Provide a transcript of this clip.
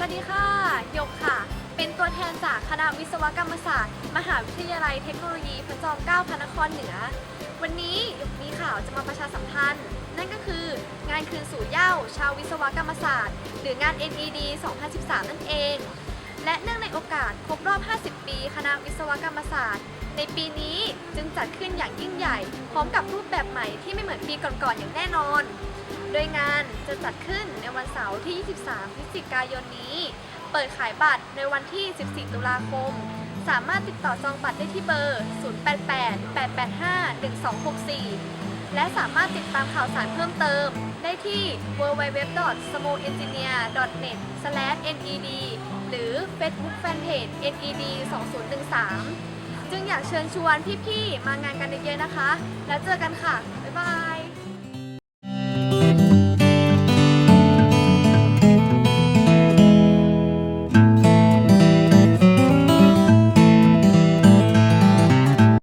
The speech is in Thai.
สวัสดีค่ะยกค่ะ เป็นตัวแทนจากคณะวิศวกรรมศาสตร์ มหาวิทยาลัยเทคโนโลยีพระจอมเกล้าพระนครเหนือ วันนี้ยกมีข่าวจะมาประชาสัมพันธ์ นั่นก็คืองานคืนสู่เย่าชาววิศวกรรมศาสตร์ หรืองาน NED 2013 นั่นเอง และเนื่องในโอกาสครบรอบ 50 ปี คณะวิศวกรรมศาสตร์ ในปีนี้จึงจัดขึ้นอย่างยิ่งใหญ่ พร้อมกับรูปแบบใหม่ที่ไม่เหมือนปีก่อนๆอย่างแน่นอน โดยงานจะจัดขึ้นในวันเสาร์ที่ 23 พฤศจิกายนนี้ เปิดขายบัตรในวันที่ 14 ตุลาคม สามารถติดต่อจองบัตรได้ที่เบอร์ 0888851264 และสามารถติดตามข่าวสารเพิ่มเติม ได้ที่ www.smoengineer.net/ned หรือ Facebook Fanpage NED 2013 จึงอยากเชิญชวนพี่ๆ มางานกันเยอะๆนะคะ แล้วเจอกันค่ะ บ๊ายบาย